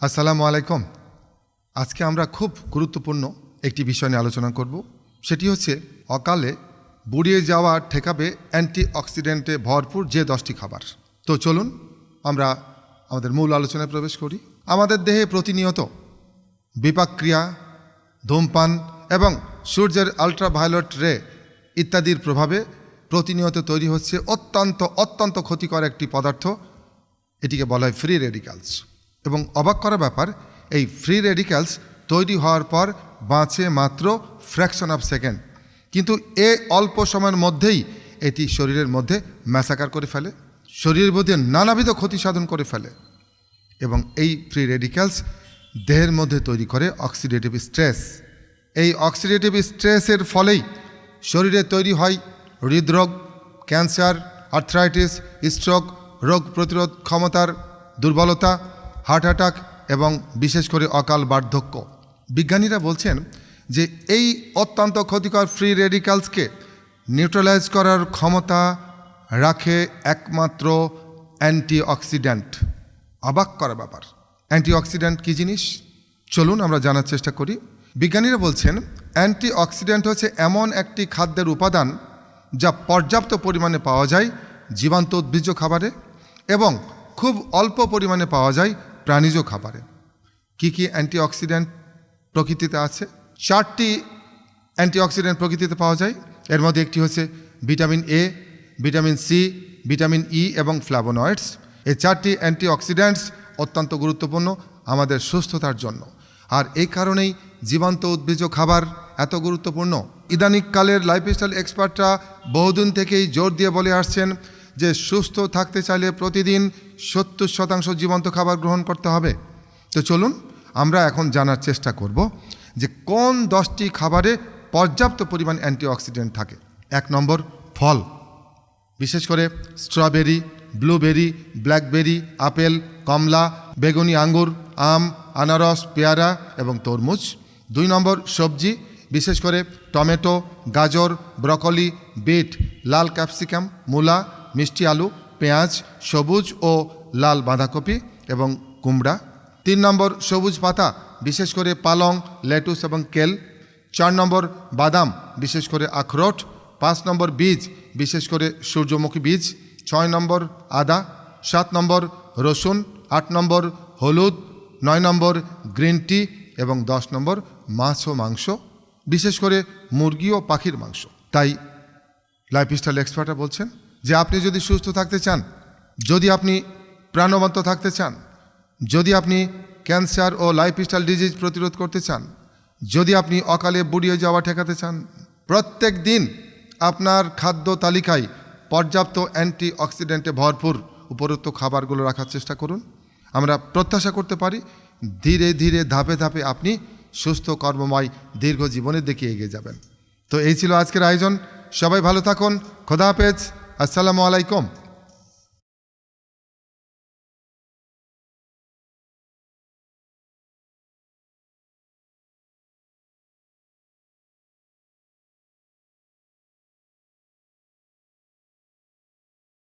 আসসালামু আলাইকুম। আজকে আমরা খুব গুরুত্বপূর্ণ একটি বিষয় নিয়ে আলোচনা করব। সেটি হচ্ছে অকালে বুড়িয়ে যাওয়া ঠেকাবে অ্যান্টি অক্সিডেন্টে ভরপুর যে দশটি খাবার। তো চলুন আমরা আমাদের মূল আলোচনায় প্রবেশ করি। আমাদের দেহে প্রতিনিয়ত বিপাকক্রিয়া, ধূমপান এবং সূর্যের আলট্রাভায়োলেট রে ইত্যাদির প্রভাবে প্রতিনিয়ত তৈরি হচ্ছে অত্যন্ত অত্যন্ত ক্ষতিকর একটি পদার্থ। এটিকে বলা হয় ফ্রি রেডিক্যালস এবং অবাক করার ব্যাপার, এই ফ্রি রেডিক্যালস তৈরি হওয়ার পর বাঁচে মাত্র ফ্র্যাকশন অফ সেকেন্ড কিন্তু এ অল্প সময়ের মধ্যেই এটি শরীরের মধ্যে ম্যাসাকার করে ফেলে, শরীরের মধ্যে নানাবিধ ক্ষতি সাধন করে ফেলে এবং এই ফ্রি রেডিক্যালস দেহের মধ্যে তৈরি করে অক্সিডেটিভ স্ট্রেস এই অক্সিডেটিভ স্ট্রেসের ফলেই শরীরে তৈরি হয় হৃদরোগ ক্যান্সার আর্থ্রাইটিস স্ট্রোক রোগ প্রতিরোধ ক্ষমতার দুর্বলতা হার্ট অ্যাটাক এবং বিশেষ করে অকাল বার্ধক্য। বিজ্ঞানীরা বলছেন যে এই অত্যন্ত ক্ষতিকর ফ্রি রেডিক্যালসকে নিউট্রালাইজ করার ক্ষমতা রাখে একমাত্র অ্যান্টিঅক্সিডেন্ট। অবাক করা ব্যাপার। অ্যান্টিঅক্সিডেন্ট কী জিনিস? চলুন আমরা জানার চেষ্টা করি। বিজ্ঞানীরা বলছেন, অ্যান্টিঅক্সিডেন্ট হচ্ছে এমন একটি খাদ্যের উপাদান যা পর্যাপ্ত পরিমাণে পাওয়া যায় জীবান্ত উদ্ভিজ্জ খাবারে এবং খুব অল্প পরিমাণে পাওয়া যায় প্রাণীজ খাবারে। কি কি অ্যান্টিঅক্সিডেন্ট প্রকৃতিতে আছে? চারটি অ্যান্টিঅক্সিডেন্ট প্রকৃতিতে পাওয়া যায়। এর মধ্যে একটি হচ্ছে vitamin A vitamin C vitamin E এবং ফ্ল্যাভোনয়েডস এই চারটি অ্যান্টিঅক্সিডেন্টস অত্যন্ত গুরুত্বপূর্ণ আমাদের সুস্থতার জন্য। আর এই কারণেই জীবান্ত উদ্ভিজ্জ খাবার এত গুরুত্বপূর্ণ। ইদানিককালের লাইফস্টাইল এক্সপার্টরা বহুদিন থেকেই জোর দিয়ে বলে আসছেন যে সুস্থ থাকতে চাইলে প্রতিদিন সত্তর শতাংশ জীবন্ত খাবার গ্রহণ করতে হবে। তো চলুন, আমরা এখন জানার চেষ্টা করব যে কোন দশটি খাবারে পর্যাপ্ত পরিমাণ অ্যান্টিঅক্সিডেন্ট থাকে। এক নম্বর, ফল। বিশেষ করে স্ট্রবেরি, ব্লুবেরি, ব্ল্যাকবেরি, আপেল, কমলা, বেগুনি আঙ্গুর, আম, আনারস, পেয়ারা এবং তরমুজ। দুই নম্বর, সবজি। বিশেষ করে টমেটো, গাজর, ব্রকলি, বিট, লাল ক্যাপসিকাম, মূলা মিষ্টি আলু, পেঁয়াজ, সবুজ ও লাল বাঁধাকপি এবং কুমড়া। তিন নম্বর, সবুজ পাতা, বিশেষ করে পালং, লেটুস এবং কেল। চার নম্বর, বাদাম, বিশেষ করে আখরোট। পাঁচ নম্বর, বীজ, বিশেষ করে সূর্যমুখী বীজ। ছয় নম্বর, আদা। সাত নম্বর, রসুন। আট নম্বর, হলুদ। নয় নম্বর, গ্রিন টি এবং দশ নম্বর, মাছ ও মাংস, বিশেষ করে মুরগি ও পাখির মাংস। তাই লাইফস্টাইল এক্সপার্টরা বলছেন যে আপনি যদি সুস্থ থাকতে চান, যদি আপনি প্রাণবন্ত থাকতে চান, যদি আপনি ক্যান্সার ও লাইফস্টাইল ডিজিজ প্রতিরোধ করতে চান, যদি আপনি অকালে বুড়িয়ে যাওয়া ঠেকাতে চান, প্রত্যেক দিন আপনার খাদ্য তালিকায় পর্যাপ্ত অ্যান্টি অক্সিডেন্টে ভরপুর উপরোক্ত খাবারগুলো রাখার চেষ্টা করুন। আমরা প্রত্যাশা করতে পারি, ধীরে ধীরে ধাপে ধাপে আপনি সুস্থ, কর্মময়, দীর্ঘ জীবনের দিকে এগিয়ে যাবেন। তো এই ছিল আজকের আয়োজন। সবাই ভালো থাকুন। খোদা হাফেজ। আসসালামু আলাইকুম।